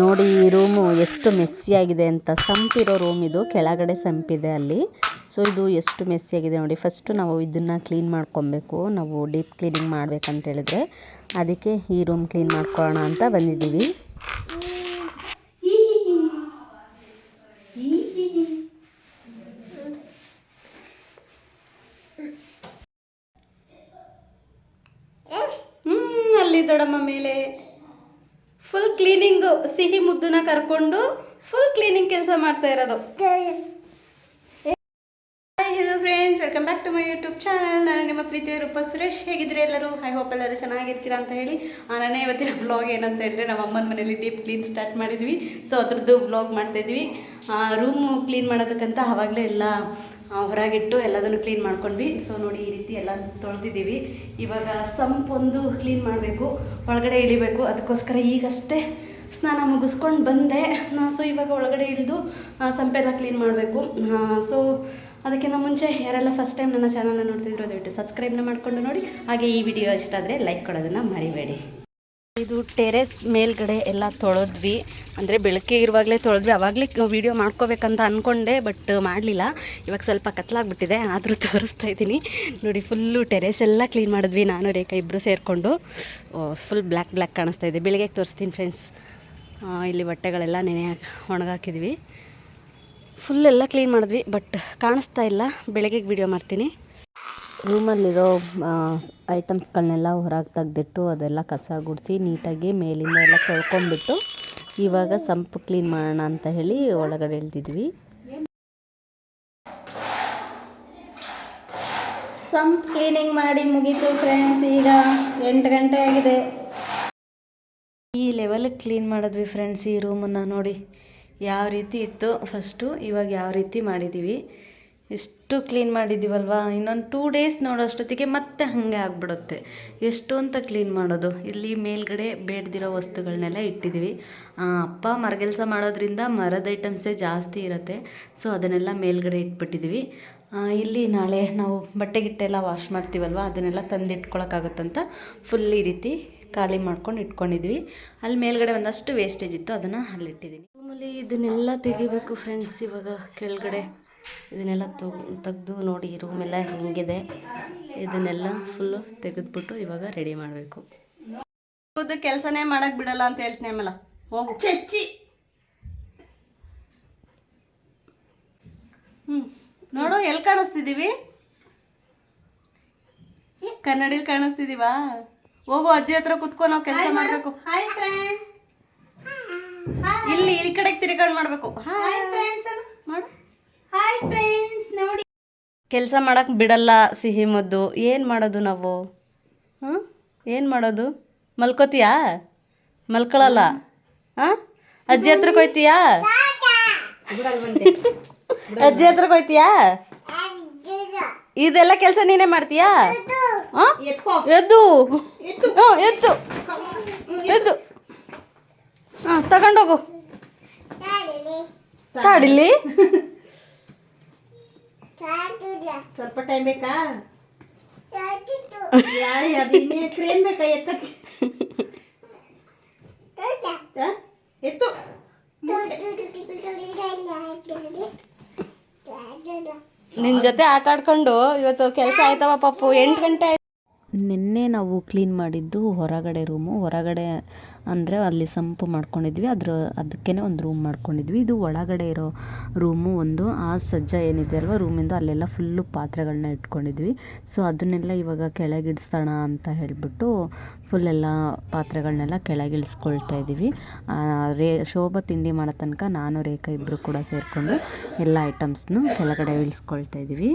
ನೋಡಿ, ಈ ರೂಮು ಎಷ್ಟು ಮೆಸ್ಸಿಯಾಗಿದೆ ಅಂತ ಸಂಪಿರೋ ರೂಮ್ ಇದು. ಕೆಳಗಡೆ ಸಂಪಿದೆ ಅಲ್ಲಿ. ಸೊ ಇದು ಎಷ್ಟು ಮೆಸ್ಸಿಯಾಗಿದೆ ನೋಡಿ. ಫಸ್ಟು ನಾವು ಇದನ್ನು ಕ್ಲೀನ್ ಮಾಡ್ಕೊಬೇಕು. ನಾವು ಡೀಪ್ ಕ್ಲೀನಿಂಗ್ ಮಾಡ್ಬೇಕಂತ ಹೇಳಿದ್ರೆ ಅದಕ್ಕೆ ಈ ರೂಮ್ ಕ್ಲೀನ್ ಮಾಡ್ಕೊಳ್ಳೋಣ ಅಂತ ಬಂದಿದ್ದೀವಿ. ಅಲ್ಲಿ ದೊಡ್ಡಮ್ಮ ಮೇಲೆ. ಫುಲ್ ಕ್ಲೀನಿಂಗು ಸಿಹಿ ಮುದ್ದನ್ನ ಕರ್ಕೊಂಡು ಫುಲ್ ಕ್ಲೀನಿಂಗ್ ಕೆಲಸ ಮಾಡ್ತಾ ಇರೋದು. Hello friends welcome back to my YouTube channel ನಾನು ನಿಮ್ಮ ಪ್ರೀತಿಯ ರೂಪ ಸುರೇಶ್. ಹೇಗಿದ್ರೆ ಎಲ್ಲರೂ? ಐ ಹೋಪ್ ಎಲ್ಲರೂ ಚೆನ್ನಾಗಿರ್ತೀರಾ ಅಂತ ಹೇಳಿ. ನಾನೇ ಇವತ್ತಿನ ಬ್ಲಾಗ್ ಏನಂತ ಹೇಳಿದ್ರೆ ನಮ್ಮ ಅಮ್ಮನ ಮನೇಲಿ ಡೀಪ್ ಕ್ಲೀನ್ ಸ್ಟಾರ್ಟ್ ಮಾಡಿದ್ವಿ. ಸೊ ಅದ್ರದ್ದು ಬ್ಲಾಗ್ ಮಾಡ್ತಾಯಿದ್ವಿ ರೂಮು ಕ್ಲೀನ್ ಮಾಡೋದಕ್ಕಂತ ಆವಾಗಲೇ ಎಲ್ಲ ಹೊರಗಿಟ್ಟು ಎಲ್ಲದನ್ನು ಕ್ಲೀನ್ ಮಾಡ್ಕೊಂಡ್ವಿ. ಸೊ ನೋಡಿ ಈ ರೀತಿ ಎಲ್ಲ ತೊಳೆದಿದ್ದೀವಿ. ಇವಾಗ ಸಂಪೊಂದು ಕ್ಲೀನ್ ಮಾಡಬೇಕು, ಒಳಗಡೆ ಇಳಿಬೇಕು. ಅದಕ್ಕೋಸ್ಕರ ಈಗಷ್ಟೇ ಸ್ನಾನ ಮುಗಿಸ್ಕೊಂಡು ಬಂದೆ. ಸೊ ಇವಾಗ ಒಳಗಡೆ ಇಳಿದು ಸಂಪೆಲ್ಲ ಕ್ಲೀನ್ ಮಾಡಬೇಕು. ಸೊ ಅದಕ್ಕಿಂತ ಮುಂಚೆ ಯಾರೆಲ್ಲ ಫಸ್ಟ್ ಟೈಮ್ ನನ್ನ ಚಾನಲ್ನ ನೋಡ್ತಿದ್ರು, ದಯವಿಟ್ಟು ಸಬ್ಸ್ಕ್ರೈಬ್ನ ಮಾಡಿಕೊಂಡು ನೋಡಿ. ಹಾಗೆ ಈ ವಿಡಿಯೋ ಇಷ್ಟ ಆದರೆ ಲೈಕ್ ಕೊಡೋದನ್ನು ಮರಿಬೇಡಿ. ಇದು ಟೆರೆಸ್ ಮೇಲ್ಗಡೆ ಎಲ್ಲ ತೊಳೆದ್ವಿ. ಅಂದರೆ ಬೆಳಗ್ಗೆ ಇರುವಾಗಲೇ ತೊಳೆದ್ವಿ. ಆವಾಗಲೇ ವೀಡಿಯೋ ಮಾಡ್ಕೋಬೇಕಂತ ಅಂದ್ಕೊಂಡೆ ಬಟ್ ಮಾಡಲಿಲ್ಲ. ಇವಾಗ ಸ್ವಲ್ಪ ಕತ್ಲಾಗ್ಬಿಟ್ಟಿದೆ, ಆದರೂ ತೋರಿಸ್ತಾ ಇದ್ದೀನಿ. ನೋಡಿ ಫುಲ್ಲು ಟೆರೆಸ್ ಎಲ್ಲ ಕ್ಲೀನ್ ಮಾಡಿದ್ವಿ ನಾನು, ರೇಖಾ ಇಬ್ಬರು ಸೇರಿಕೊಂಡು. ಫುಲ್ ಬ್ಲ್ಯಾಕ್ ಬ್ಲ್ಯಾಕ್ ಕಾಣಿಸ್ತಾ ಇದೆ. ಬೆಳಿಗ್ಗೆ ತೋರಿಸ್ತೀನಿ ಫ್ರೆಂಡ್ಸ್ ಇಲ್ಲಿ ಬಟ್ಟೆಗಳೆಲ್ಲ ನೆನೆ ಒಣಗಾಕಿದ್ವಿ. ಫುಲ್ ಎಲ್ಲ ಕ್ಲೀನ್ ಮಾಡಿದ್ವಿ ಬಟ್ ಕಾಣಿಸ್ತಾ ಇಲ್ಲ. ಬೆಳಗ್ಗೆಗೆ ವಿಡಿಯೋ ಮಾಡ್ತೀನಿ. ರೂಮಲ್ಲಿರೋ ಐಟಮ್ಸ್ಗಳನ್ನೆಲ್ಲ ಹೊರಗೆ ತೆಗೆದಿಟ್ಟು ಅದೆಲ್ಲ ಕಸ ಗುಡಿಸಿ ನೀಟಾಗಿ ಮೇಲಿಂದ ಎಲ್ಲ ತೊಳ್ಕೊಂಡ್ಬಿಟ್ಟು ಇವಾಗ ಸಂಪ್ ಕ್ಲೀನ್ ಮಾಡೋಣ ಅಂತ ಹೇಳಿ ಒಳಗಡೆ ಇಳ್ದಿದ್ವಿ ಸಂಪ್ ಕ್ಲೀನಿಂಗ್ ಮಾಡಿ ಮುಗೀತು ಫ್ರೆಂಡ್ಸ್ ಈಗ ಎಂಟು ಗಂಟೆ ಆಗಿದೆ. ಈ ಲೆವೆಲಿಗೆ ಕ್ಲೀನ್ ಮಾಡಿದ್ವಿ ಫ್ರೆಂಡ್ಸ್ ಈ ರೂಮನ್ನು ನೋಡಿ. ಯಾವ ರೀತಿ ಇತ್ತು? ಫಸ್ಟು ಇವಾಗ ಯಾವ ರೀತಿ ಮಾಡಿದ್ದೀವಿ? ಎಷ್ಟು ಕ್ಲೀನ್ ಮಾಡಿದ್ದೀವಲ್ವಾ? ಇನ್ನೊಂದು ಟೂ ಡೇಸ್ ನೋಡೋಷ್ಟೊತ್ತಿಗೆ ಮತ್ತೆ ಹಾಗೆ ಆಗ್ಬಿಡುತ್ತೆ. ಎಷ್ಟು ಅಂತ ಕ್ಲೀನ್ ಮಾಡೋದು? ಇಲ್ಲಿ ಮೇಲ್ಗಡೆ ಬೇಡದಿರೋ ವಸ್ತುಗಳನ್ನೆಲ್ಲ ಇಟ್ಟಿದ್ದೀವಿ. ಅಪ್ಪ ಮರಗೆಲಸ ಮಾಡೋದ್ರಿಂದ ಮರದ ಐಟಮ್ಸೇ ಜಾಸ್ತಿ ಇರುತ್ತೆ. ಸೊ ಅದನ್ನೆಲ್ಲ ಮೇಲ್ಗಡೆ ಇಟ್ಬಿಟ್ಟಿದ್ದೀವಿ. ಇಲ್ಲಿ ನಾಳೆ ನಾವು ಬಟ್ಟೆ ಗಿಟ್ಟೆಲ್ಲ ವಾಶ್ ಮಾಡ್ತೀವಲ್ವ? ಅದನ್ನೆಲ್ಲ ತಂದು ಫುಲ್ ಈ ರೀತಿ ಖಾಲಿ ಮಾಡ್ಕೊಂಡು ಇಟ್ಕೊಂಡಿದ್ವಿ ಅಲ್ಲಿ ಮೇಲ್ಗಡೆ ಒಂದಷ್ಟು ವೇಸ್ಟೇಜ್ ಇತ್ತು, ಅದನ್ನು ಅಲ್ಲಿಟ್ಟಿದ್ದೀನಿ. ರೂಮಲ್ಲಿ ಇದನ್ನೆಲ್ಲ ತೆಗಿಬೇಕು ಫ್ರೆಂಡ್ಸ್ ಇವಾಗ, ಕೆಳಗಡೆ. ಇದನ್ನೆಲ್ಲ ತೆಗೆದು ನೋಡಿ ರೂಮೆಲ್ಲ ಹೆಂಗಿದೆ. ಇದನ್ನೆಲ್ಲ ಫುಲ್ಲು ತೆಗೆದ್ಬಿಟ್ಟು ಇವಾಗ ರೆಡಿ ಮಾಡಬೇಕು. ಕೆಲಸನೇ ಮಾಡಕ್ ಬಿಡಲ್ಲ ಅಂತ ಹೇಳ್ತೀನಿ ಆಮೇಲೆ ಹೋಗು. ಚಚ್ಚಿ. ಹ್ಞೂ ನೋಡು ಎಲ್ಲಿ ಕಾಣಿಸ್ತಿದ್ದೀವಿ ಕನ್ನಡಿಲಿ ಕಾಣಿಸ್ತಿದೀವಾ? ಹೋಗು ಅಜ್ಜಿ ಹತ್ರ ಕುತ್ಕೊಂಡು ನಾವು ಕೆಲಸ ಮಾಡಬೇಕು. ಇಲ್ಲಿ ಈ ಕಡೆಗೆ ತಿರ್ಗಾಡ್ ಮಾಡಬೇಕು. ಹಾಯ್ ಫ್ರೆಂಡ್ಸ್ ಮಾಡು. ಹಾಯ್ ಫ್ರೆಂಡ್ಸ್ ನೋಡಿ. ಕೆಲಸ ಮಾಡಕ್ಕೆ ಬಿಡಲ್ಲ ಸಿಹಿ ಮದ್ದು. ಏನು ಮಾಡೋದು ನಾವು? ಹಾಂ ಏನು ಮಾಡೋದು? ಮಲ್ಕೋತೀಯಾ? ಮಲ್ಕೊಳಲ್ಲ? ಹಾಂ? ಅಜ್ಜಿ ಹತ್ರಕ್ಕೆ ಹೋಯ್ತೀಯಾ? ಅಜ್ಜಿ ಹತ್ರಕ್ಕೆ ಹೋಯ್ತೀಯಾ? ಇದೆಲ್ಲ ಕೆಲಸ ನೀನೇ ಮಾಡ್ತೀಯಾ? ಹಾಂ? ಎದ್ದು. ಎತ್ತು. ಹ್ಞೂ ಎದ್ದು ಎದ್ದು. ಹಾಂ ತಗೊಂಡೋಗು. ತಾಡಿಲಿ? ಸ್ವಲ್ಪ ಟೈಮ್ ಬೇಕಾ ಯಾರು ಅದು ಇನ್ನೇ ಕ್ರೇನ್ ಬೇಕಾ ಎತ್ತಕ್ಕೆ? ಎತ್ತು ನಿನ್ನ ಜೊತೆ ಆಟ ಆಡ್ಕೊಂಡು ಇವತ್ತು ಕೆಲಸ ಆಯ್ತವ ಪಪ್ಪು ಎಂಟು ಗಂಟೆ ನಿನ್ನೆ ನಾವು ಕ್ಲೀನ್ ಮಾಡಿದ್ದು ಹೊರಗಡೆ ರೂಮು ಹೊರಗಡೆ ಅಂದರೆ ಅಲ್ಲಿ ಸಂಪು ಮಾಡ್ಕೊಂಡಿದ್ವಿ. ಅದ್ರ ಅದಕ್ಕೇ ಒಂದು ರೂಮ್ ಮಾಡ್ಕೊಂಡಿದ್ವಿ. ಇದು ಒಳಗಡೆ ಇರೋ ರೂಮು ಒಂದು. ಆ ಸಜ್ಜ ಏನಿದೆ ಅಲ್ವಾ ರೂಮಿಂದ ಅಲ್ಲೆಲ್ಲ ಫುಲ್ಲು ಪಾತ್ರೆಗಳನ್ನ ಇಟ್ಕೊಂಡಿದ್ವಿ. ಸೊ ಅದನ್ನೆಲ್ಲ ಇವಾಗ ಕೆಳಗಿಡಿಸೋಣ ಅಂತ ಹೇಳಿಬಿಟ್ಟು ಫುಲ್ಲೆಲ್ಲ ಪಾತ್ರೆಗಳನ್ನೆಲ್ಲ ಕೆಳಗಿಳಿಸ್ಕೊಳ್ತಾ ಇದ್ದೀವಿ. ರೇ, ಶೋಭಾ ತಿಂಡಿ ಮಾಡೋ ತನಕ ನಾನು, ರೇಖಾ ಇಬ್ಬರು ಕೂಡ ಸೇರಿಕೊಂಡು ಎಲ್ಲ ಐಟಮ್ಸ್ನು ಕೆಳಗಡೆ ಇಳಿಸ್ಕೊಳ್ತಾ ಇದ್ದೀವಿ.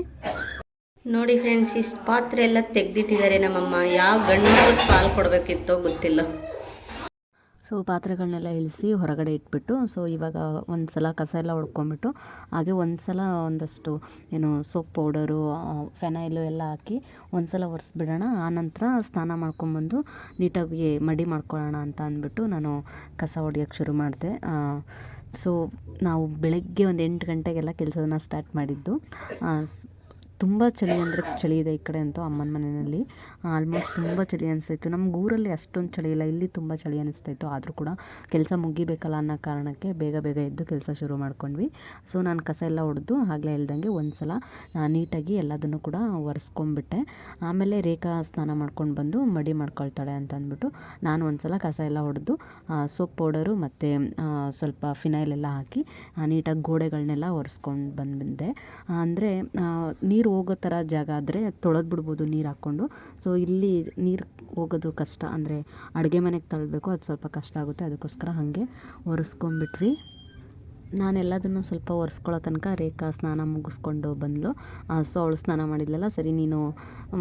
ನೋಡಿ ಫ್ರೆಂಡ್ಸ್ ಇಷ್ಟು ಪಾತ್ರೆ ಎಲ್ಲ ತೆಗ್ದಿಟ್ಟಿದ್ದಾರೆ ನಮ್ಮಮ್ಮ. ಯಾವ ಗಂಡು ಪಾಲು ಕೊಡಬೇಕಿತ್ತೋ ಗೊತ್ತಿಲ್ಲ. ಸೊ ಪಾತ್ರೆಗಳನ್ನೆಲ್ಲ ಇಳಿಸಿ ಹೊರಗಡೆ ಇಟ್ಬಿಟ್ಟು, ಸೊ ಇವಾಗ ಒಂದು ಸಲ ಕಸ ಎಲ್ಲ ಹೊಡ್ಕೊಂಬಿಟ್ಟು ಹಾಗೆ ಒಂದು ಸಲ ಒಂದಷ್ಟು ಏನು ಸೋಪ್ ಪೌಡರು ಫೆನೈಲು ಎಲ್ಲ ಹಾಕಿ ಒಂದು ಸಲ ಒರೆಸ್ಬಿಡೋಣ ಆನಂತರ ಸ್ನಾನ ಮಾಡ್ಕೊಂಬಂದು ನೀಟಾಗಿ ಮಡಿ ಮಾಡ್ಕೊಳ್ಳೋಣ ಅಂತ ಅಂದ್ಬಿಟ್ಟು ನಾನು ಕಸ ಹೊಡಿಯೋಕ್ಕೆ ಶುರು ಮಾಡಿದೆ. ಸೊ ನಾವು ಬೆಳಗ್ಗೆ ಒಂದು ಎಂಟು ಗಂಟೆಗೆಲ್ಲ ಕೆಲಸನ ಸ್ಟಾರ್ಟ್ ಮಾಡಿದ್ದು. ತುಂಬ ಚಳಿ ಅಂದರೆ ಚಳಿ ಇದೆ ಈ ಕಡೆ ಅಂತೂ ಅಮ್ಮನ ಮನೆಯಲ್ಲಿ. ಆಲ್ಮೋಸ್ಟ್ ತುಂಬ ಚಳಿ ಅನಿಸ್ತಾಯಿತ್ತು ನಮ್ಗೆ ಊರಲ್ಲಿ ಅಷ್ಟೊಂದು ಚಳಿ ಇಲ್ಲ. ಇಲ್ಲಿ ತುಂಬ ಚಳಿ ಅನಿಸ್ತಾಯಿತ್ತು ಆದರೂ ಕೂಡ ಕೆಲಸ ಮುಗಿಬೇಕಲ್ಲ ಅನ್ನೋ ಕಾರಣಕ್ಕೆ ಬೇಗ ಬೇಗ ಎದ್ದು ಕೆಲಸ ಶುರು ಮಾಡ್ಕೊಂಡ್ವಿ. ಸೊ ನಾನು ಕಸ ಎಲ್ಲ ಹೊಡೆದು ಆಗಲೇ ಹೇಳ್ದಂಗೆ ಒಂದು ಸಲ ನೀಟಾಗಿ ಎಲ್ಲದನ್ನು ಕೂಡ ಒರೆಸ್ಕೊಂಡ್ಬಿಟ್ಟೆ. ಆಮೇಲೆ ರೇಖಾ ಸ್ನಾನ ಮಾಡ್ಕೊಂಡು ಬಂದು ಮಡಿ ಮಾಡ್ಕೊಳ್ತಾಳೆ ಅಂತ ಅಂದ್ಬಿಟ್ಟು ನಾನು ಒಂದು ಸಲ ಕಸ ಎಲ್ಲ ಹೊಡೆದು ಸೋಪ್ ಪೌಡರು ಮತ್ತು ಸ್ವಲ್ಪ ಫಿನೈಲ್ ಎಲ್ಲ ಹಾಕಿ ನೀಟಾಗಿ ಗೋಡೆಗಳನ್ನೆಲ್ಲ ಒರೆಸ್ಕೊಂಡು ಬಂದೆ. ಅಂದರೆ ನೀರು ಹೋಗೋ ಥರ ಜಾಗ ಆದರೆ ತೊಳೆದು ಬಿಡ್ಬೋದು ನೀರು ಹಾಕ್ಕೊಂಡು. ಸೊ ಇಲ್ಲಿ ನೀರು ಹೋಗೋದು ಕಷ್ಟ. ಅಂದರೆ ಅಡುಗೆ ಮನೆಗೆ ತಳ್ಳಬೇಕು ಅದು ಸ್ವಲ್ಪ ಕಷ್ಟ ಆಗುತ್ತೆ. ಅದಕ್ಕೋಸ್ಕರ ಹಾಗೆ ಒರೆಸ್ಕೊಂಬಿಟ್ವಿ ನಾನು ಎಲ್ಲದನ್ನು ಸ್ವಲ್ಪ ಒರೆಸ್ಕೊಳ್ಳೋ ತನಕ ರೇಖಾ ಸ್ನಾನ ಮುಗಿಸ್ಕೊಂಡು ಬಂದಳು ಸೊ ಅವಳು ಸ್ನಾನ ಮಾಡಿದ್ಲಲ್ಲ, ಸರಿ ನೀನು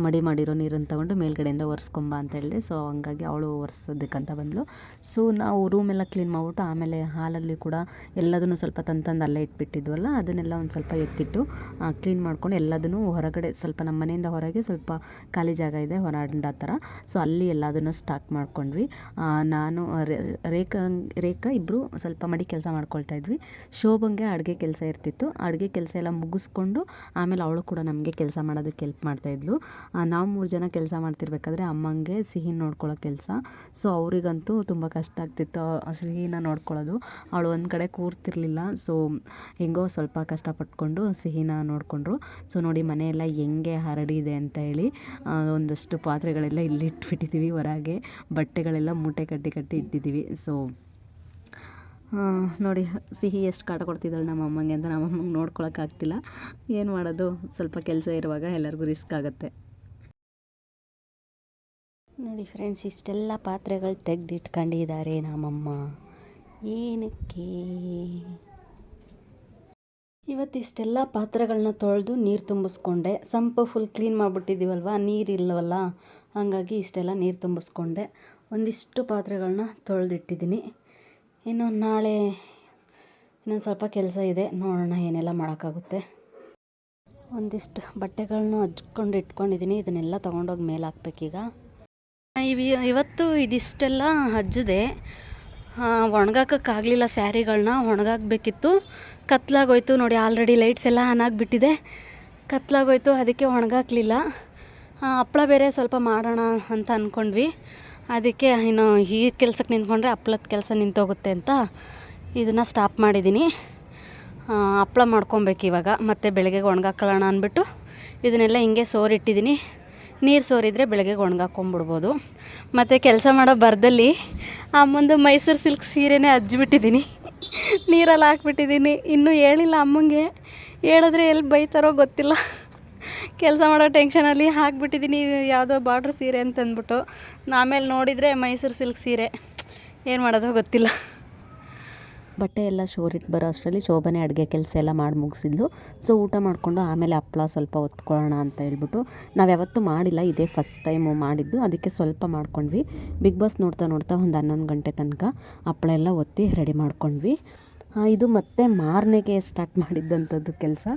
ಮಡಿ ಮಾಡಿರೋ ನೀರನ್ನು ತಗೊಂಡು ಮೇಲ್ಗಡೆಯಿಂದ ಒರೆಸ್ಕೊಂಬ ಅಂತ ಹೇಳಿದೆ. ಸೊ ಹಂಗಾಗಿ ಅವಳು ಒರೆಸೋದಕ್ಕಂತ ಬಂದಳು ಸೊ ನಾವು ರೂಮೆಲ್ಲ ಕ್ಲೀನ್ ಮಾಡಿಬಿಟ್ಟು ಆಮೇಲೆ ಹಾಲಲ್ಲಿ ಕೂಡ ಎಲ್ಲದನ್ನು ಸ್ವಲ್ಪ ತಂದು ಅಲ್ಲೇ ಇಟ್ಬಿಟ್ಟಿದ್ವಲ್ಲ, ಅದನ್ನೆಲ್ಲ ಒಂದು ಸ್ವಲ್ಪ ಎತ್ತಿಟ್ಟು ಕ್ಲೀನ್ ಮಾಡ್ಕೊಂಡು ಎಲ್ಲದನ್ನು ಹೊರಗಡೆ ಸ್ವಲ್ಪ ನಮ್ಮ ಮನೆಯಿಂದ ಹೊರಗೆ ಸ್ವಲ್ಪ ಖಾಲಿ ಜಾಗ ಇದೆ ಹೊರಾಂಡ ಥರ ಸೊ ಅಲ್ಲಿ ಎಲ್ಲದನ್ನು ಸ್ಟಾಕ್ ಮಾಡ್ಕೊಂಡ್ವಿ. ನಾನು ರೇಖಾ ರೇಖಾ ಇಬ್ಬರು ಸ್ವಲ್ಪ ಮಡಿ ಕೆಲಸ ಮಾಡ್ಕೊಳ್ತಾ ಇದ್ವಿ. ಶೋಭಂಗೆ ಅಡುಗೆ ಕೆಲಸ ಇರ್ತಿತ್ತು. ಅಡುಗೆ ಕೆಲಸ ಎಲ್ಲ ಮುಗಿಸ್ಕೊಂಡು ಆಮೇಲೆ ಅವಳು ಕೂಡ ನಮಗೆ ಕೆಲಸ ಮಾಡೋದಕ್ಕೆ ಹೆಲ್ಪ್ ಮಾಡ್ತಾಯಿದ್ಲು ನಾವು ಮೂರು ಜನ ಕೆಲಸ ಮಾಡ್ತಿರ್ಬೇಕಾದ್ರೆ ಅಮ್ಮಂಗೆ ಸಿಹಿ ನೋಡ್ಕೊಳ್ಳೋ ಕೆಲಸ. ಸೊ ಅವರಿಗಂತೂ ತುಂಬ ಕಷ್ಟ ಆಗ್ತಿತ್ತು ಸಿಹಿನ ನೋಡ್ಕೊಳ್ಳೋದು. ಅವಳು ಒಂದು ಕಡೆ ಕೂರ್ತಿರ್ಲಿಲ್ಲ. ಸೊ ಹೆಂಗೋ ಸ್ವಲ್ಪ ಕಷ್ಟಪಟ್ಕೊಂಡು ಸಿಹಿನ ನೋಡಿಕೊಂಡ್ರು. ಸೊ ನೋಡಿ ಮನೆಯೆಲ್ಲ ಹೆಂಗೆ ಹರಡಿದೆ ಅಂತ ಹೇಳಿ ಒಂದಷ್ಟು ಪಾತ್ರೆಗಳೆಲ್ಲ ಇಲ್ಲಿ ಇಟ್ಬಿಟ್ಟಿದ್ದೀವಿ ಹೊರಗೆ. ಬಟ್ಟೆಗಳೆಲ್ಲ ಮೂಟೆ ಕಟ್ಟಿ ಕಟ್ಟಿ ಇಟ್ಟಿದ್ದೀವಿ ಸೊ ನೋಡಿ, ಸಿಹಿ ಎಷ್ಟು ಕಾಟ ಕೊಡ್ತಿದ್ದಾಳೆ ನಮ್ಮ ಅಮ್ಮಂಗೆ ಅಂತ ನಮ್ಮ ಅಮ್ಮಂಗೆ ನೋಡ್ಕೊಳಕ್ಕಾಗ್ತಿಲ್ಲ ಏನು ಮಾಡೋದು? ಸ್ವಲ್ಪ ಕೆಲಸ ಇರುವಾಗ ಎಲ್ಲರಿಗೂ ರಿಸ್ಕ್ ಆಗುತ್ತೆ. ನೋಡಿ ಫ್ರೆಂಡ್ಸ್, ಇಷ್ಟೆಲ್ಲ ಪಾತ್ರೆಗಳು ತೆಗೆದಿಟ್ಕೊಂಡಿದ್ದಾರೆ ನಮ್ಮಮ್ಮ. ಏನಕ್ಕೆ? ಇವತ್ತಿಷ್ಟೆಲ್ಲ ಪಾತ್ರೆಗಳನ್ನ ತೊಳೆದು ನೀರು ತುಂಬಿಸ್ಕೊಂಡೆ. ಸಂಪು ಫುಲ್ ಕ್ಲೀನ್ ಮಾಡಿಬಿಟ್ಟಿದ್ದೀವಲ್ವ? ನೀರಿಲ್ಲವಲ್ಲ ಹಾಗಾಗಿ ಇಷ್ಟೆಲ್ಲ ನೀರು ತುಂಬಿಸ್ಕೊಂಡೆ. ಒಂದಿಷ್ಟು ಪಾತ್ರೆಗಳನ್ನ ತೊಳೆದಿಟ್ಟಿದ್ದೀನಿ. ಇನ್ನು ನಾಳೆ ಇನ್ನೊಂದು ಸ್ವಲ್ಪ ಕೆಲಸ ಇದೆ. ನೋಡೋಣ ಏನೆಲ್ಲ ಮಾಡೋಕ್ಕಾಗುತ್ತೆ. ಒಂದಿಷ್ಟು ಬಟ್ಟೆಗಳನ್ನ ಹಚ್ಕೊಂಡು ಇಟ್ಕೊಂಡಿದ್ದೀನಿ. ಇದನ್ನೆಲ್ಲ ತೊಗೊಂಡೋಗಿ ಮೇಲೆ ಹಾಕ್ಬೇಕೀಗ. ಇವಿ ಇವತ್ತು ಇದಿಷ್ಟೆಲ್ಲ ಹಜ್ಜಿದೆ ಒಣಗಾಕಕ್ಕಾಗಲಿಲ್ಲ ಸ್ಯಾರಿಗಳನ್ನ ಒಣಗಾಕಬೇಕಿತ್ತು. ಕತ್ಲಾಗೋಯ್ತು ನೋಡಿ ಆಲ್ರೆಡಿ ಲೈಟ್ಸ್ ಎಲ್ಲ ಆನ್ ಆಗಿಬಿಟ್ಟಿದೆ. ಕತ್ಲಾಗೋಯ್ತು, ಅದಕ್ಕೆ ಒಣಗಾಕಲಿಲ್ಲ. ಹಪ್ಳ ಬೇರೆ ಸ್ವಲ್ಪ ಮಾಡೋಣ ಅಂತ ಅಂದ್ಕೊಂಡ್ವಿ ಅದಕ್ಕೆ ಇನ್ನು ಈ ಕೆಲ್ಸಕ್ಕೆ ನಿಂತ್ಕೊಂಡ್ರೆ ಹಪ್ಳದ ಕೆಲಸ ನಿಂತೋಗುತ್ತೆ ಅಂತ ಇದನ್ನು ಸ್ಟಾಪ್ ಮಾಡಿದ್ದೀನಿ ಹಪ್ಪಳ ಮಾಡ್ಕೊಬೇಕು ಇವಾಗ, ಮತ್ತು ಬೆಳಗ್ಗೆ ಒಣಗಾಕೊಳ್ಳೋಣ ಅಂದ್ಬಿಟ್ಟು ಇದನ್ನೆಲ್ಲ ಹಿಂಗೆ ಸೋರಿಟ್ಟಿದ್ದೀನಿ ನೀರು ಸೋರಿದರೆ ಬೆಳಗ್ಗೆ ಒಣಗಾಕೊಂಬಿಡ್ಬೋದು ಮತ್ತು ಕೆಲಸ ಮಾಡೋ ಬರದಲ್ಲಿ ಅಮ್ಮಂದು ಮೈಸೂರು ಸಿಲ್ಕ್ ಸೀರೆನೇ ಹಜ್ಜಿಬಿಟ್ಟಿದ್ದೀನಿ ನೀರಲ್ಲಿ ಹಾಕ್ಬಿಟ್ಟಿದ್ದೀನಿ ಇನ್ನೂ ಹೇಳಿಲ್ಲ ಅಮ್ಮಂಗೆ. ಹೇಳಿದ್ರೆ ಎಲ್ಲಿ ಬೈತಾರೋ ಗೊತ್ತಿಲ್ಲ. ಕೆಲಸ ಮಾಡೋ ಟೆನ್ಷನಲ್ಲಿ ಹಾಕ್ಬಿಟ್ಟಿದ್ದೀನಿ ಯಾವುದೋ ಬಾರ್ಡ್ರ್ ಸೀರೆ ಅಂತಂದ್ಬಿಟ್ಟು ಆಮೇಲೆ ನೋಡಿದರೆ ಮೈಸೂರು ಸಿಲ್ಕ್ ಸೀರೆ. ಏನು ಮಾಡೋದೋ ಗೊತ್ತಿಲ್ಲ. ಬಟ್ಟೆ ಎಲ್ಲ ಶೋರಿಟ್ಟು ಬರೋ ಅಷ್ಟರಲ್ಲಿ ಶೋಭನೆ ಅಡುಗೆ ಕೆಲಸ ಎಲ್ಲ ಮಾಡಿ ಮುಗಿಸಿದ್ಲು. ಸೊ ಊಟ ಮಾಡಿಕೊಂಡು ಆಮೇಲೆ ಹಪ್ಪಳ ಸ್ವಲ್ಪ ಒತ್ಕೊಳ್ಳೋಣ ಅಂತ ಹೇಳ್ಬಿಟ್ಟು ನಾವು ಯಾವತ್ತೂ ಮಾಡಿಲ್ಲ, ಇದೇ ಫಸ್ಟ್ ಟೈಮು ಮಾಡಿದ್ದು. ಅದಕ್ಕೆ ಸ್ವಲ್ಪ ಮಾಡ್ಕೊಂಡ್ವಿ. ಬಿಗ್ ಬಾಸ್ ನೋಡ್ತಾ ನೋಡ್ತಾ ಒಂದು ಹನ್ನೊಂದು ಗಂಟೆ ತನಕ ಹಪ್ಪಳ ಎಲ್ಲ ಒತ್ತಿ ರೆಡಿ ಮಾಡ್ಕೊಂಡ್ವಿ. ಇದು ಮತ್ತೆ ಮಾರನೆಗೆ ಸ್ಟಾರ್ಟ್ ಮಾಡಿದ್ದಂಥದ್ದು ಕೆಲಸ.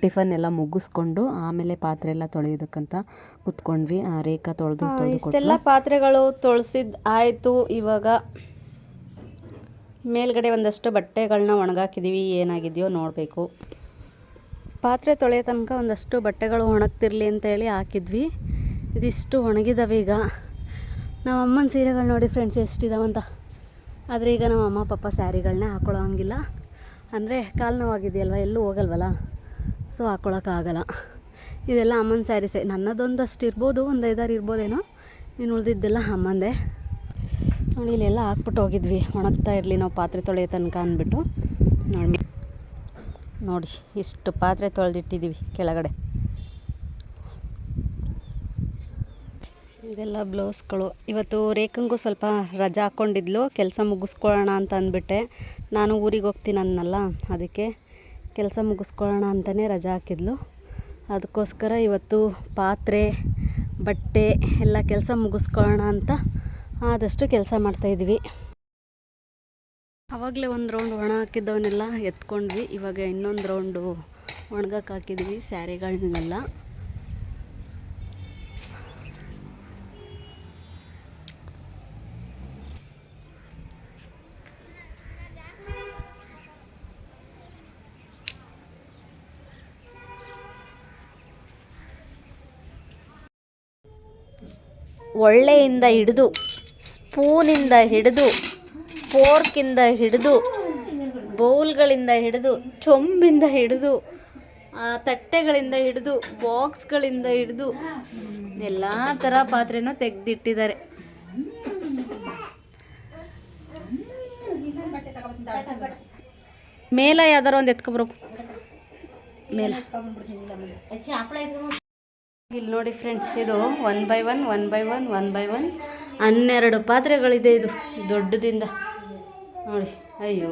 ಟಿಫನ್ ಎಲ್ಲ ಮುಗಿಸ್ಕೊಂಡು ಆಮೇಲೆ ಪಾತ್ರೆ ಎಲ್ಲ ತೊಳೆಯೋದಕ್ಕಂತ ಕುತ್ಕೊಂಡ್ವಿ. ಆ, ರೇಖಾ ತೊಳೆದು ಇಷ್ಟೆಲ್ಲ ಪಾತ್ರೆಗಳು ತೊಳ್ಸಿದ್ದು ಆಯಿತು. ಇವಾಗ ಮೇಲ್ಗಡೆ ಒಂದಷ್ಟು ಬಟ್ಟೆಗಳನ್ನ ಒಣಗಾಕಿದ್ದೀವಿ ಏನಾಗಿದೆಯೋ ನೋಡಬೇಕು. ಪಾತ್ರೆ ತೊಳೆಯೋ ತನಕ ಒಂದಷ್ಟು ಬಟ್ಟೆಗಳು ಒಣಗ್ತಿರ್ಲಿ ಅಂತ ಹೇಳಿ ಹಾಕಿದ್ವಿ. ಇದಿಷ್ಟು ಒಣಗಿದಾವೆ ಈಗ ನಮ್ಮ ಅಮ್ಮನ ಸೀರೆಗಳು ನೋಡಿ ಫ್ರೆಂಡ್ಸ್ ಎಷ್ಟಿದಾವಂತ. ಆದರೆ ಈಗ ನಮ್ಮ ಅಮ್ಮ ಪಪ್ಪ ಸ್ಯಾರಿಗಳನ್ನೇ ಹಾಕೊಳ್ಳೋ ಹಂಗಿಲ್ಲ ಅಂದರೆ ಕಾಲು ನೋವಾಗಿದೆಯಲ್ವ, ಎಲ್ಲೂ ಹೋಗಲ್ವಲ್ಲ? ಸೊ ಹಾಕ್ಕೊಳಕ್ಕಾಗಲ್ಲ ಇದೆಲ್ಲ ಅಮ್ಮನ ಸ್ಯಾರೀಸೆ ನನ್ನದೊಂದಷ್ಟು ಇರ್ಬೋದು, ಒಂದು ಐದಾರು ಇರ್ಬೋದೇನೋ? ಇನ್ನು ಉಳಿದಿದ್ದೆಲ್ಲ ಅಮ್ಮಂದೇ. ನೋಡಿ, ಇಲ್ಲೆಲ್ಲ ಹಾಕ್ಬಿಟ್ಟು ಹೋಗಿದ್ವಿ. ಒಣಗ್ತಾ ಇರಲಿ, ನಾವು ಪಾತ್ರೆ ತೊಳೆಯೋ ತನಕ ಅಂದ್ಬಿಟ್ಟು. ನೋಡಿ ನೋಡಿ, ಇಷ್ಟು ಪಾತ್ರೆ ತೊಳೆದಿಟ್ಟಿದ್ದೀವಿ ಕೆಳಗಡೆ. ಇದೆಲ್ಲ ಬ್ಲೌಸ್ಗಳು. ಇವತ್ತು ರೇಖಂಗೂ ಸ್ವಲ್ಪ ರಜಾ ಹಾಕ್ಕೊಂಡಿದ್ಲು ಕೆಲಸ ಮುಗಿಸ್ಕೊಳ್ಳೋಣ ಅಂತ ಅಂದ್ಬಿಟ್ಟೆ. ನಾನು ಊರಿಗೆ ಹೋಗ್ತೀನಿ ಅನ್ನಲ್ಲ, ಅದಕ್ಕೆ ಕೆಲಸ ಮುಗಿಸ್ಕೊಳ್ಳೋಣ ಅಂತಲೇ ರಜಾ ಹಾಕಿದ್ಲು. ಅದಕ್ಕೋಸ್ಕರ ಇವತ್ತು ಪಾತ್ರೆ, ಬಟ್ಟೆ ಎಲ್ಲ ಕೆಲಸ ಮುಗಿಸ್ಕೊಳ್ಳೋಣ ಅಂತ ಆದಷ್ಟು ಕೆಲಸ ಮಾಡ್ತಾಯಿದ್ವಿ ಆವಾಗಲೇ ಒಂದು ರೌಂಡ್ ಒಣ ಹಾಕಿದ್ದವನ್ನೆಲ್ಲ ಎತ್ಕೊಂಡ್ವಿ. ಇವಾಗ ಇನ್ನೊಂದು ರೌಂಡು ಒಣಗಕ್ಕೆ ಹಾಕಿದ್ವಿ ಸ್ಯಾರಿಗಳನ್ನೆಲ್ಲ. ಒಳ್ಳೆಯಿಂದ ಹಿಡಿದು, ಸ್ಪೂನಿಂದ ಹಿಡಿದು, ಫೋರ್ಕಿಂದ ಹಿಡಿದು, ಬೌಲ್ಗಳಿಂದ ಹಿಡಿದು, ಚೊಂಬಿಂದ ಹಿಡಿದು ತಟ್ಟೆಗಳಿಂದ ಹಿಡಿದು, ಬಾಕ್ಸ್ಗಳಿಂದ ಹಿಡಿದು, ಎಲ್ಲ ಥರ ಪಾತ್ರೆನೂ ತೆಗೆದಿಟ್ಟಿದ್ದಾರೆ. ಮೇಲೆ ಯಾವ್ದಾರು ಒಂದು ಎತ್ಕೊಬ್ರು ಮೇಲೆ. ಇಲ್ಲಿ ನೋಡಿ ಫ್ರೆಂಡ್ಸ್ ಇದು one by one one by one one by one ಹನ್ನೆರಡು ಪಾತ್ರೆಗಳಿದೆ ಇದು, ದೊಡ್ಡದಿಂದ. ನೋಡಿ, ಅಯ್ಯೋ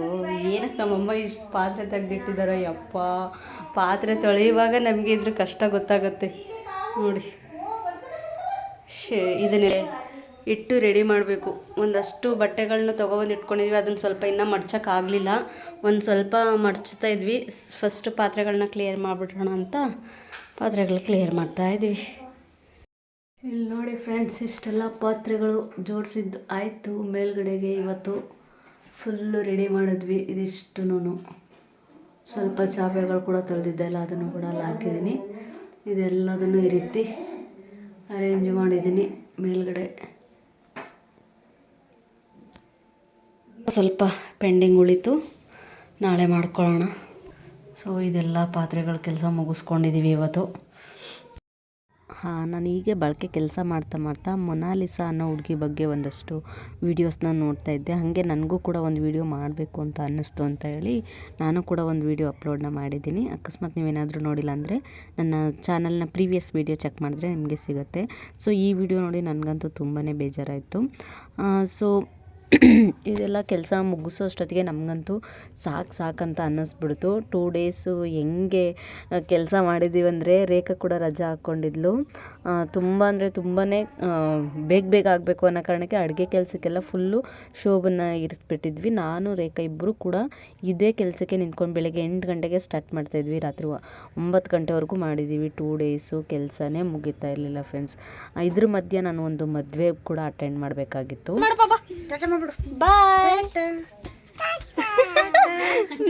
ಏನಕ್ಕೆ ನಮ್ಮಮ್ಮ ಇಷ್ಟು ಪಾತ್ರೆ ತೆಗ್ದಿಟ್ಟಿದಾರೋ, ಯಪ್ಪ. ಪಾತ್ರೆ ತೊಳೆಯುವಾಗ ನಮಗೆ ಇದ್ರ ಕಷ್ಟ ಗೊತ್ತಾಗುತ್ತೆ. ನೋಡಿ, ಶೇ, ಇದನ್ನೇ ಇಟ್ಟು ರೆಡಿ ಮಾಡಬೇಕು. ಒಂದಷ್ಟು ಬಟ್ಟೆಗಳನ್ನ ತೊಗೊಬಂದು ಇಟ್ಕೊಂಡಿದ್ವಿ, ಅದನ್ನು ಸ್ವಲ್ಪ ಇನ್ನೂ ಮಡ್ಚೋಕ್ಕಾಗಲಿಲ್ಲ ಒಂದು ಸ್ವಲ್ಪ ಮಡ್ಚ್ತಾ ಇದ್ವಿ. ಫಸ್ಟ್ ಪಾತ್ರೆಗಳನ್ನ ಕ್ಲಿಯರ್ ಮಾಡಿಬಿಡೋಣ ಅಂತ. ಪಾತ್ರೆಗಳು ಕ್ಲಿಯರ್ ಮಾಡ್ತಾ ಇದ್ದೀವಿ. ಇಲ್ಲಿ ನೋಡಿ ಫ್ರೆಂಡ್ಸ್ ಇಷ್ಟೆಲ್ಲ ಪಾತ್ರೆಗಳು ಜೋಡಿಸಿದ್ದು ಆಯಿತು. ಮೇಲ್ಗಡೆಗೆ ಇವತ್ತು ಫುಲ್ಲು ರೆಡಿ ಮಾಡಿದ್ವಿ. ಇದಿಷ್ಟೂ ಸ್ವಲ್ಪ ಚಾಪೆಗಳು ಕೂಡ ತೊಳೆದಿದ್ದೆ. ಅಲ್ಲ ಅದನ್ನು ಕೂಡ ಅಲ್ಲಿ ಹಾಕಿದ್ದೀನಿ. ಇದೆಲ್ಲದನ್ನು ಈ ರೀತಿ ಅರೇಂಜ್ ಮಾಡಿದ್ದೀನಿ ಮೇಲ್ಗಡೆ. ಸ್ವಲ್ಪ ಪೆಂಡಿಂಗ್ ಉಳಿತು. ನಾಳೆ ಮಾಡ್ಕೊಳ್ಳೋಣ. ಸೊ ಇದೆಲ್ಲ ಪಾತ್ರೆಗಳ ಕೆಲಸ ಮುಗಿಸ್ಕೊಂಡಿದ್ದೀವಿ ಇವತ್ತು. ಹಾಂ, ನಾನು ಹೀಗೆ ಬಳಕೆ ಕೆಲಸ ಮಾಡ್ತಾ ಮಾಡ್ತಾ ಮೊನಾಲಿಸಾ ಅನ್ನೋ ಹುಡುಗಿ ಬಗ್ಗೆ ಒಂದಷ್ಟು ವೀಡಿಯೋಸ್ನ ನೋಡ್ತಾ ಇದ್ದೆ. ಹಾಗೆ ನನಗೂ ಕೂಡ ಒಂದು ವೀಡಿಯೋ ಮಾಡಬೇಕು ಅಂತ ಅನ್ನಿಸ್ತು ಅಂತ ಹೇಳಿ ನಾನು ಕೂಡ ಒಂದು ವೀಡಿಯೋ ಅಪ್ಲೋಡ್ನ ಮಾಡಿದ್ದೀನಿ. ಅಕಸ್ಮಾತ್ ನೀವೇನಾದರೂ ನೋಡಿಲ್ಲ ಅಂದರೆ ನನ್ನ ಚಾನಲ್ನ ಪ್ರೀವಿಯಸ್ ವೀಡಿಯೋ ಚೆಕ್ ಮಾಡಿದ್ರೆ ನಿಮಗೆ ಸಿಗುತ್ತೆ. ಸೊ ಈ ವಿಡಿಯೋ ನೋಡಿ ನನಗಂತೂ ತುಂಬಾ ಬೇಜಾರಾಯಿತು. ಸೊ ಇದೆಲ್ಲ ಕೆಲಸ ಮುಗಿಸೋ ಅಷ್ಟೊತ್ತಿಗೆ ನಮಗಂತೂ ಸಾಕು ಸಾಕಂತ ಅನ್ನಿಸ್ಬಿಡ್ತು. ಟೂ ಡೇಸು ಹೆಂಗೆ ಕೆಲಸ ಮಾಡಿದ್ದೀವಿ ಅಂದರೆ ರೇಖಾ ಕೂಡ ರಜಾ ಹಾಕ್ಕೊಂಡಿದ್ಲು. ತುಂಬ ಅಂದರೆ ತುಂಬಾ ಬೇಗ ಬೇಗ ಆಗಬೇಕು ಅನ್ನೋ ಕಾರಣಕ್ಕೆ ಅಡುಗೆ ಕೆಲಸಕ್ಕೆಲ್ಲ ಫುಲ್ಲು ಶೋಭನ್ನ ಇರಿಸ್ಬಿಟ್ಟಿದ್ವಿ. ನಾನು ರೇಖಾ ಇಬ್ಬರು ಕೂಡ ಇದೇ ಕೆಲಸಕ್ಕೆ ನಿಂತ್ಕೊಂಡು ಬೆಳಗ್ಗೆ ಎಂಟು ಗಂಟೆಗೆ ಸ್ಟಾರ್ಟ್ ಮಾಡ್ತಾಯಿದ್ವಿ ರಾತ್ರಿ ಒಂಬತ್ತು ಗಂಟೆವರೆಗೂ ಮಾಡಿದ್ದೀವಿ ಟೂ ಡೇಸು ಕೆಲಸನೇ ಮುಗಿತಾ ಇರಲಿಲ್ಲ ಫ್ರೆಂಡ್ಸ್ ಇದ್ರ ಮಧ್ಯೆ ನಾನು ಒಂದು ಮದುವೆ ಕೂಡ ಅಟೆಂಡ್ ಮಾಡಬೇಕಾಗಿತ್ತು. ಬಾಯ್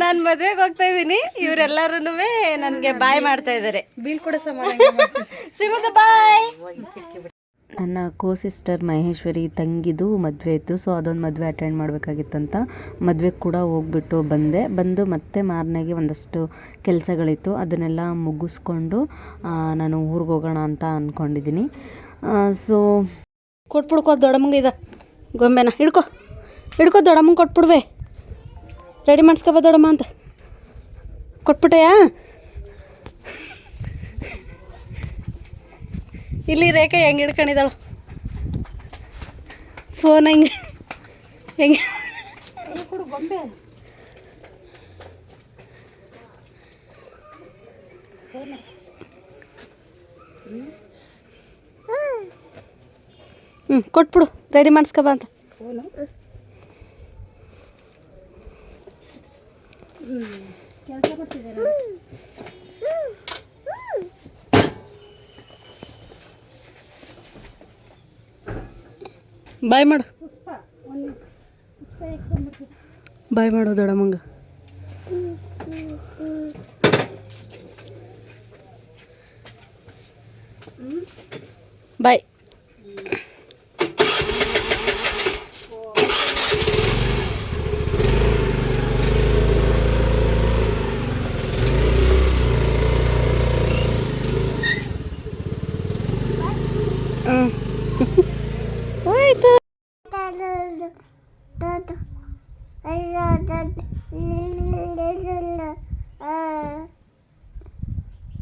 ನಾನು ಮದುವೆಗೆ ಹೋಗ್ತಾ ಇದ್ದೀನಿ ಇವರೆಲ್ಲರೂ ನನಗೆ ಬಾಯ್ ಮಾಡ್ತಾ ಇದ್ದಾರೆ ಬೀಳ್ಕೊಡ ಸಿಗುದ ಬಾಯ್. ನನ್ನ ಕೋ ಸಿಸ್ಟರ್ ಮಹೇಶ್ವರಿ ತಂಗಿದು ಮದುವೆ ಇತ್ತು. ಸೊ ಅದೊಂದು ಮದುವೆ ಅಟೆಂಡ್ ಮಾಡಬೇಕಾಗಿತ್ತಂತ ಮದುವೆಗೆ ಕೂಡ ಹೋಗ್ಬಿಟ್ಟು ಬಂದೆ. ಬಂದು ಮತ್ತೆ ಮಾರನೆಗೆ ಒಂದಷ್ಟು ಕೆಲಸಗಳಿತ್ತು. ಅದನ್ನೆಲ್ಲ ಮುಗಿಸ್ಕೊಂಡು ನಾನು ಊರಿಗೆ ಹೋಗೋಣ ಅಂತ ಅಂದ್ಕೊಂಡಿದ್ದೀನಿ ಸೊ ಕೊಟ್ಬಿಡ್ಕೋ ದೊಡ್ಡಮ್ಮಂಗೆ ಇದ. ಗೊಂಬೆನ ಹಿಡ್ಕೊ. ಹಿಡ್ಕೊ ದೊಡ್ಡಮ್ಮಂಗೆ ಕೊಟ್ಬಿಡ್ವೆ. ರೆಡಿ ಮಾಡಿಸ್ಕೊಬ ದೊಡ್ಡಮ್ಮ ಅಂತ. ಕೊಟ್ಬಿಟ್ಟೆಯಾ? ಇಲ್ಲಿ ರೇಖೆ ಹೆಂಗೆ ಹಿಡ್ಕೊಂಡಿದ್ದಾಳು? ಫೋನ್ ಹೆಂಗೆ ಹೆಂಗೆ ಹ್ಞೂ ಕೊಟ್ಬಿಡು, ರೆಡಿ ಮಾಡಿಸ್ಕೊಬ ಅಂತ. ಕೆಲಸ ಕೊಡ್ತಿದ್ದಾರೆ? ಬಾಯ್ ಮಾಡು. ಬಾಯ್ ಮಾಡು ದೊಡ್ಡಮ್ಮಂಗ ಬಾಯ್ ಹ್ಞೂ ಹೋಯ್ತು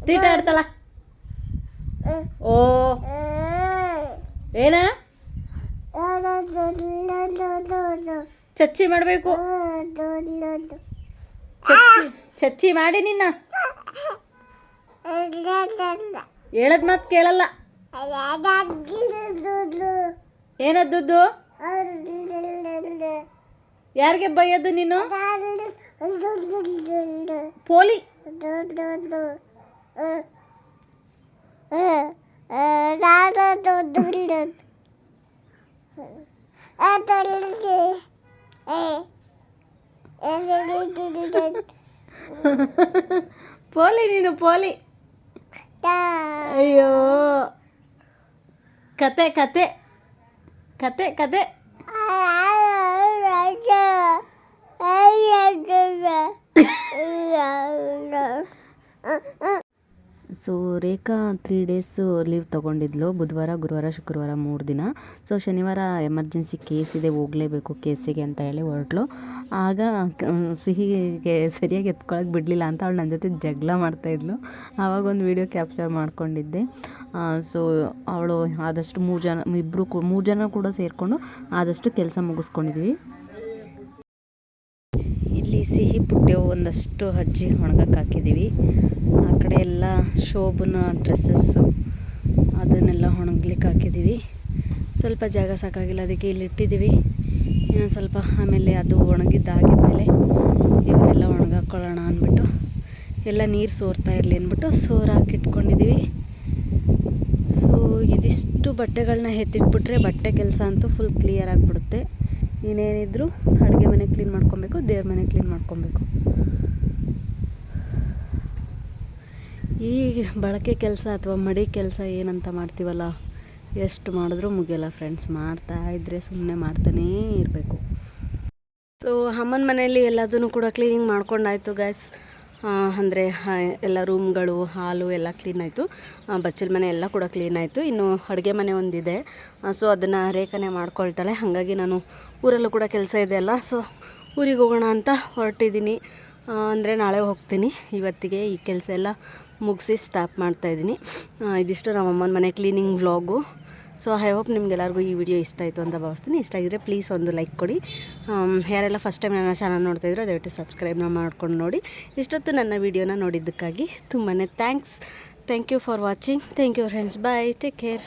ತೀಟ ಆಡ್ತಾಳ ಓ ಏನ ಚಚ್ಚಿ ಮಾಡಬೇಕು. ಚಚ್ಚಿ ಚಚ್ಚಿ ಮಾಡಿ ನಿನ್ನ. ಹೇಳದ್ ಮಾತು ಕೇಳಲ್ಲ. ಏನದ್ದು ಯಾರಿಗೆ ಬೈಯೋದು ನೀನು? ಪೋಲಿ. ಪೋಲಿ ನೀನು ಪೋಲಿ ಅಯ್ಯೋ ಕತೆ ಕತೆ ಕತೆ ಕತೆ so Rekha three days leave ತೊಗೊಂಡಿದ್ಲು. ಬುಧವಾರ, ಗುರುವಾರ, ಶುಕ್ರವಾರ ಮೂರು ದಿನ. ಸೊ ಶನಿವಾರ ಎಮರ್ಜೆನ್ಸಿ ಕೇಸ್ ಇದೆ. ಹೋಗಲೇಬೇಕು ಕೇಸಿಗೆ ಅಂತ ಹೇಳಿ ಹೊರಟ್ಲು. ಆಗ ಸಿಹಿಗೆ ಸರಿಯಾಗಿ ಎತ್ಕೊಳಕ್ಕೆ ಬಿಡಲಿಲ್ಲ ಅಂತ ಅವಳು ನನ್ನ ಜೊತೆ ಜಗಳ ಮಾಡ್ತಾಯಿದ್ಲು ಆವಾಗ ಒಂದು ವಿಡಿಯೋ ಕ್ಯಾಪ್ಚರ್ ಮಾಡ್ಕೊಂಡಿದ್ದೆ. ಸೊ ಅವಳು ಆದಷ್ಟು ಮೂರು ಜನ ಇಬ್ಬರು ಮೂರು ಜನ ಕೂಡ ಸೇರಿಕೊಂಡು ಆದಷ್ಟು ಕೆಲಸ ಮುಗಿಸ್ಕೊಂಡಿದ್ವಿ. ಇಲ್ಲಿ ಸಿಹಿ ಪುಟ್ಟೆವು ಒಂದಷ್ಟು ಹಜ್ಜಿ ಒಣಗಕ್ಕೆ ಹಾಕಿದ್ದೀವಿ. ಆ ಕಡೆ ಎಲ್ಲ ಶೋಭನ ಡ್ರೆಸ್ಸಸ್ಸು ಅದನ್ನೆಲ್ಲ ಒಣಗ್ಲಿಕ್ಕೆ ಹಾಕಿದ್ದೀವಿ. ಸ್ವಲ್ಪ ಜಾಗ ಸಾಕಾಗಿಲ್ಲ, ಅದಕ್ಕೆ ಇಲ್ಲಿ ಇಟ್ಟಿದ್ದೀವಿ. ಇನ್ನೊಂದು ಸ್ವಲ್ಪ ಆಮೇಲೆ ಅದು ಒಣಗಿದ್ದಾಗಿದ್ಮೇಲೆ ಇವನ್ನೆಲ್ಲ ಒಣಗಾಕ್ಕೊಳ್ಳೋಣ ಅಂದ್ಬಿಟ್ಟು ಎಲ್ಲ ನೀರು ಸೋರ್ತಾ ಇರಲಿ ಅಂದ್ಬಿಟ್ಟು ಸೋರ್ ಹಾಕಿಟ್ಕೊಂಡಿದ್ದೀವಿ ಸೊ ಇದಿಷ್ಟು ಬಟ್ಟೆಗಳನ್ನ ಎತ್ತಿಟ್ಬಿಟ್ರೆ ಬಟ್ಟೆ ಕೆಲಸ ಅಂತೂ ಫುಲ್ ಕ್ಲಿಯರ್ ಆಗಿಬಿಡುತ್ತೆ. ಇನ್ನೇನಿದ್ರು ಅಡುಗೆ ಮನೆ ಕ್ಲೀನ್ ಮಾಡ್ಕೊಬೇಕು, ದೇವ್ರ ಮನೆ ಕ್ಲೀನ್ ಮಾಡ್ಕೊಬೇಕು. ಈ ಬಳಕೆ ಕೆಲಸ ಅಥವಾ ಮಡಿ ಕೆಲಸ ಏನಂತ ಮಾಡ್ತೀವಲ್ಲ, ಎಷ್ಟು ಮಾಡಿದ್ರೂ ಮುಗಿಯಲ್ಲ ಫ್ರೆಂಡ್ಸ್ ಮಾಡ್ತಾ ಇದ್ದರೆ ಸುಮ್ಮನೆ ಮಾಡ್ತಾನೇ ಇರಬೇಕು. ಸೊ ಅಮ್ಮನ ಮನೆಯಲ್ಲಿ ಎಲ್ಲದನ್ನು ಕೂಡ ಕ್ಲೀನಿಂಗ್ ಮಾಡ್ಕೊಂಡಾಯಿತು ಗ್ಯಾಸ್ ಅಂದರೆ ಎಲ್ಲ ರೂಮ್ಗಳು ಹಾಲು ಎಲ್ಲ ಕ್ಲೀನ್ ಆಯಿತು. ಬಚ್ಚಲ ಮನೆ ಎಲ್ಲ ಕೂಡ ಕ್ಲೀನ್ ಆಯಿತು. ಇನ್ನು ಅಡುಗೆ ಮನೆ ಒಂದಿದೆ. ಸೊ ಅದನ್ನು ರೇಖನೆ ಮಾಡ್ಕೊಳ್ತಾಳೆ. ಹಾಗಾಗಿ ನಾನು ಊರಲ್ಲೂ ಕೂಡ ಕೆಲಸ ಇದೆ ಅಲ್ಲ ಸೊ ಊರಿಗೆ ಹೋಗೋಣ ಅಂತ ಹೊರಟಿದ್ದೀನಿ. ಅಂದರೆ ನಾಳೆ ಹೋಗ್ತೀನಿ. ಇವತ್ತಿಗೆ ಈ ಕೆಲಸ ಎಲ್ಲ ಮುಗಿಸಿ ಸ್ಟಾಪ್ ಮಾಡ್ತಾಯಿದ್ದೀನಿ ಇದಿಷ್ಟು ನಮ್ಮಮ್ಮನ ಮನೆ cleaning vlog. So I hope ನಿಮ್ಗೆಲ್ಲರಿಗೂ ಈ ವಿಡಿಯೋ ಇಷ್ಟ ಆಯಿತು ಅಂತ ಭಾವಿಸ್ತೀನಿ. ಇಷ್ಟ ಆಗಿದ್ರೆ ಪ್ಲೀಸ್ ಒಂದು ಲೈಕ್ ಕೊಡಿ. ಯಾರೆಲ್ಲ ಫಸ್ಟ್ ಟೈಮ್ ನನ್ನ ಚಾನಲ್ ನೋಡ್ತಾ ಇದ್ರು ದಯವಿಟ್ಟು ಸಬ್ಸ್ಕ್ರೈಬ್ನ ಮಾಡ್ಕೊಂಡು ನೋಡಿ. ಇಷ್ಟೊತ್ತು ನನ್ನ ವಿಡಿಯೋನ ನೋಡಿದ್ದಕ್ಕಾಗಿ ತುಂಬಾ thanks thank you for watching thank you friends bye take care